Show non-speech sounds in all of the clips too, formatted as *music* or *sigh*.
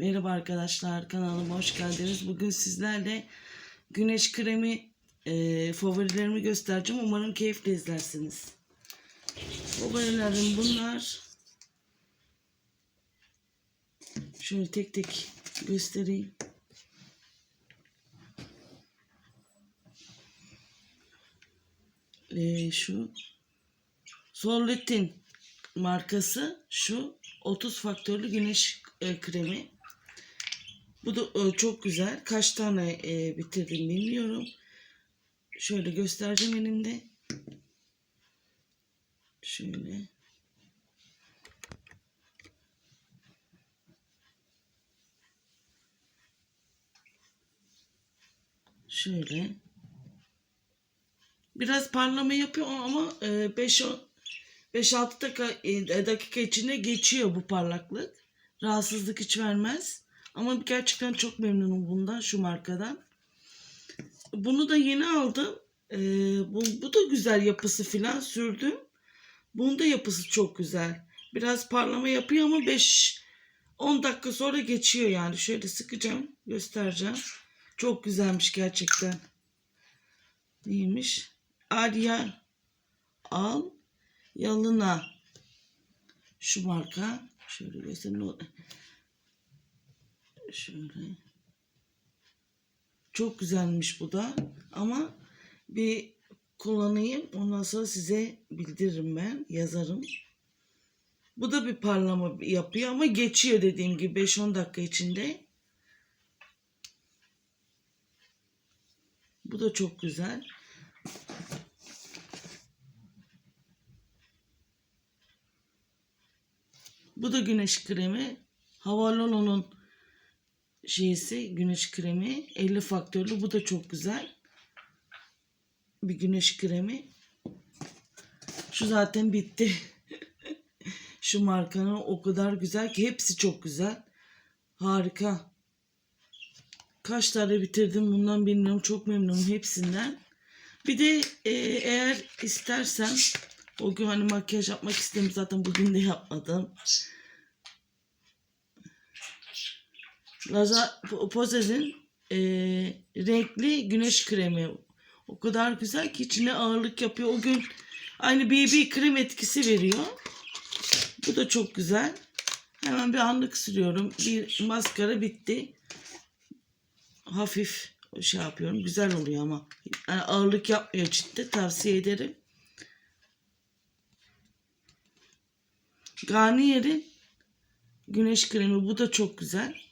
Merhaba arkadaşlar kanalıma hoş geldiniz. Bugün sizlerle güneş kremi e, favorilerimi göstereceğim. Umarım keyifle izlersiniz. Favorilerim bunlar. Şöyle tek tek göstereyim. E, şu Solletin markası şu 30 faktörlü güneş e, kremi. Bu da e, çok güzel. Kaç tane e, bitirdim bilmiyorum. Şöyle göstereceğim elimde. Şöyle. Şöyle. Biraz parlama yapıyor ama 5 5-6 dakika, e, dakika içinde geçiyor bu parlaklık. Rahatsızlık hiç vermez. Ama gerçekten çok memnunum bundan, şu markadan. Bunu da yeni aldım. Ee, bu, bu da güzel yapısı filan sürdüm. Bunun da yapısı çok güzel. Biraz parlama yapıyor ama 5 10 dakika sonra geçiyor yani. Şöyle sıkacağım, göstereceğim. Çok güzelmiş gerçekten. Neymiş? Arya al Yalına şu marka şöyle göstereyim. Şöyle. Çok güzelmiş bu da ama bir kullanayım ondan sonra size bildiririm ben yazarım. Bu da bir parlama yapıyor ama geçiyor dediğim gibi 5-10 dakika içinde. Bu da çok güzel. Bu da güneş kremi. Havalolo'nun şeysi güneş kremi. 50 faktörlü. Bu da çok güzel. Bir güneş kremi. Şu zaten bitti. *laughs* Şu markanın o kadar güzel ki hepsi çok güzel. Harika. Kaç tane bitirdim bundan bilmiyorum. Çok memnunum hepsinden. Bir de e, eğer istersen o gün hani makyaj yapmak istedim zaten bugün de yapmadım. Laza Pose'nin e, renkli güneş kremi. O kadar güzel ki içine ağırlık yapıyor. O gün aynı BB krem etkisi veriyor. Bu da çok güzel. Hemen bir anlık sürüyorum. Bir maskara bitti. Hafif şey yapıyorum. Güzel oluyor ama. Yani ağırlık yapmıyor ciddi. Tavsiye ederim. Garnier'in güneş kremi. Bu da çok güzel.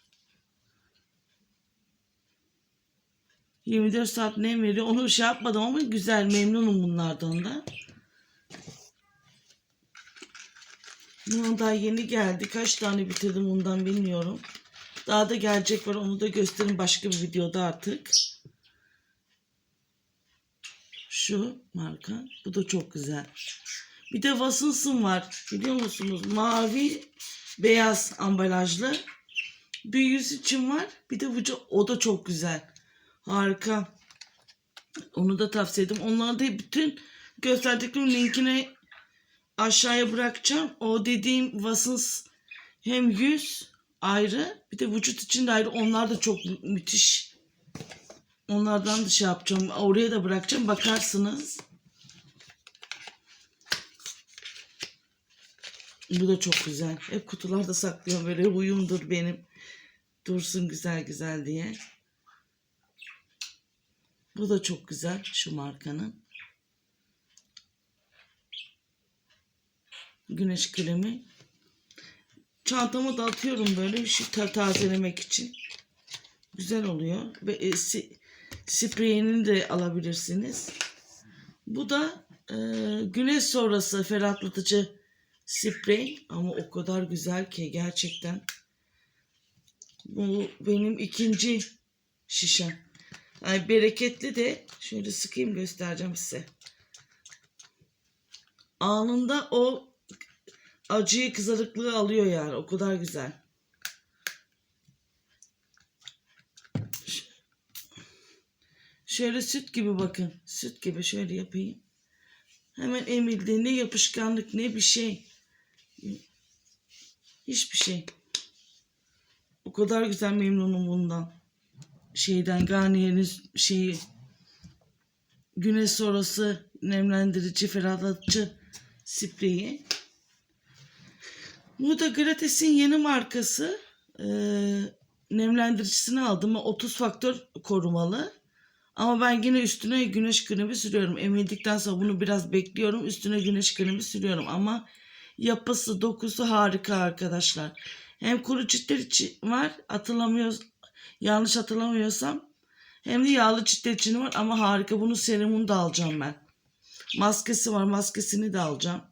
24 saat nem veriyor. Onu şey yapmadım ama güzel. Memnunum bunlardan da. Bunun daha yeni geldi. Kaç tane bitirdim bundan bilmiyorum. Daha da gelecek var. Onu da gösterin başka bir videoda artık. Şu marka. Bu da çok güzel. Bir de Watsons'ın var. Biliyor musunuz? Mavi beyaz ambalajlı. Bir için var. Bir de vücut. O da çok güzel. Harika. Onu da tavsiye ederim. Onları da bütün gösterdiklerim linkini aşağıya bırakacağım. O dediğim Watsons hem yüz ayrı bir de vücut için de ayrı. Onlar da çok mü- müthiş. Onlardan da şey yapacağım. Oraya da bırakacağım. Bakarsınız. Bu da çok güzel. Hep kutularda saklıyorum. Böyle huyumdur benim. Dursun güzel güzel diye. Bu da çok güzel şu markanın. Güneş kremi. Çantama da atıyorum böyle şu ta- tazelemek için. Güzel oluyor. Ve e, si- spreyini de alabilirsiniz. Bu da e, güneş sonrası ferahlatıcı sprey ama o kadar güzel ki gerçekten. Bu benim ikinci şişem. Yani bereketli de şöyle sıkayım göstereceğim size. Anında o acıyı kızarıklığı alıyor yani. O kadar güzel. Şöyle süt gibi bakın. Süt gibi şöyle yapayım. Hemen emildiğinde yapışkanlık ne bir şey. Hiçbir şey. O kadar güzel memnunum bundan. Şeyden Garnier'in şeyi güneş sonrası nemlendirici, ferahlatıcı spreyi. Bu da Grates'in yeni markası. Ee, nemlendiricisini aldım. 30 faktör korumalı. Ama ben yine üstüne güneş kremi sürüyorum. Emildikten sonra bunu biraz bekliyorum. Üstüne güneş kremi sürüyorum. Ama yapısı, dokusu harika arkadaşlar. Hem kuru ciltler için var. Hatırlamıyoruz. Yanlış hatırlamıyorsam. Hem de yağlı ciltler için var. Ama harika. Bunun serumunu da alacağım ben. Maskesi var. Maskesini de alacağım.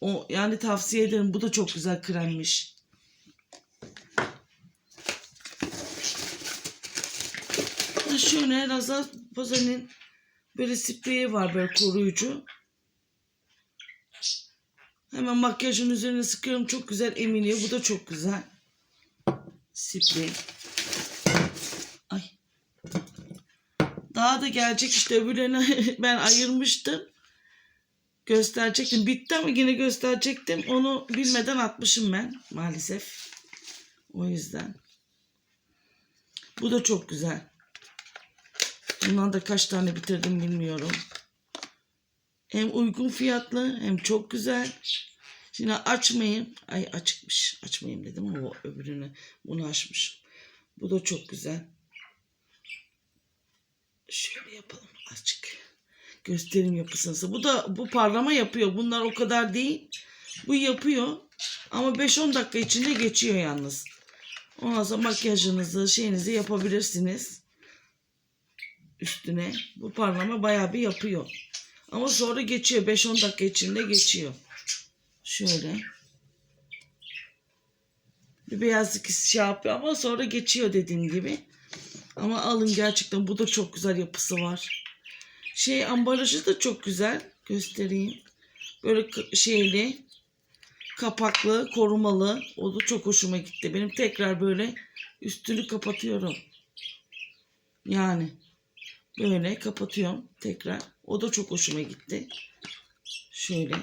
O yani tavsiye ederim. Bu da çok güzel kremmiş. Şöyle Razal Pozan'ın böyle spreyi var böyle koruyucu. Hemen makyajın üzerine sıkıyorum. Çok güzel eminiyor. Bu da çok güzel. Sprey. Daha da gelecek işte öbürlerini *laughs* ben ayırmıştım. Gösterecektim. Bitti ama yine gösterecektim. Onu bilmeden atmışım ben maalesef. O yüzden. Bu da çok güzel. Bundan da kaç tane bitirdim bilmiyorum. Hem uygun fiyatlı hem çok güzel. Şimdi açmayayım. Ay açıkmış. Açmayayım dedim ama o öbürünü bunu açmış. Bu da çok güzel. Şöyle yapalım açık. Göstereyim yapısını. Bu da bu parlama yapıyor. Bunlar o kadar değil. Bu yapıyor. Ama 5-10 dakika içinde geçiyor yalnız. Ondan sonra makyajınızı, şeyinizi yapabilirsiniz. Üstüne. Bu parlama bayağı bir yapıyor. Ama sonra geçiyor. 5-10 dakika içinde geçiyor. Şöyle. Bir beyazlık şey yapıyor ama sonra geçiyor dediğim gibi. Ama alın gerçekten bu da çok güzel yapısı var. Şey ambalajı da çok güzel. Göstereyim. Böyle şeyli kapaklı, korumalı. O da çok hoşuma gitti. Benim tekrar böyle üstünü kapatıyorum. Yani böyle kapatıyorum tekrar. O da çok hoşuma gitti. Şöyle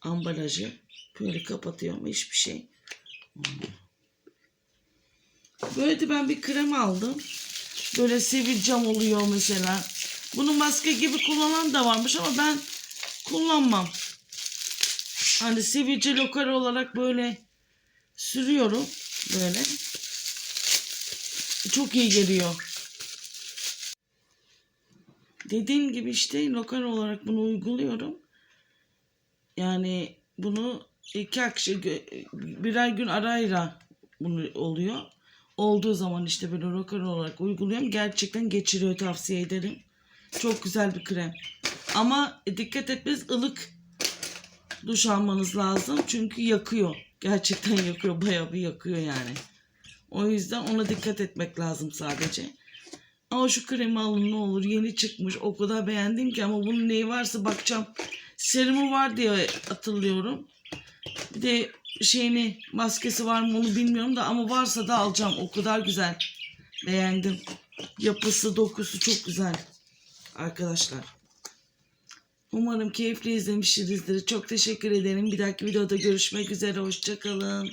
ambalajı böyle kapatıyorum. Hiçbir şey. olmuyor. Böyle de ben bir krem aldım. Böyle sivil cam oluyor mesela. Bunu maske gibi kullanan da varmış ama ben kullanmam. Hani sivilce lokal olarak böyle sürüyorum. Böyle. Çok iyi geliyor. Dediğim gibi işte lokal olarak bunu uyguluyorum. Yani bunu iki akşam birer gün arayla bunu oluyor. Olduğu zaman işte böyle lokal olarak uyguluyorum. Gerçekten geçiriyor tavsiye ederim. Çok güzel bir krem. Ama dikkat etmeniz ılık duş almanız lazım. Çünkü yakıyor. Gerçekten yakıyor. Bayağı bir yakıyor yani. O yüzden ona dikkat etmek lazım sadece. Ama şu kremi alın ne olur. Yeni çıkmış. O kadar beğendim ki ama bunun neyi varsa bakacağım. Serumu var diye hatırlıyorum. Bir de şeyini maskesi var mı onu bilmiyorum da ama varsa da alacağım. O kadar güzel. Beğendim. Yapısı, dokusu çok güzel. Arkadaşlar. Umarım keyifli izlemişsinizdir. Çok teşekkür ederim. Bir dahaki videoda görüşmek üzere. Hoşçakalın.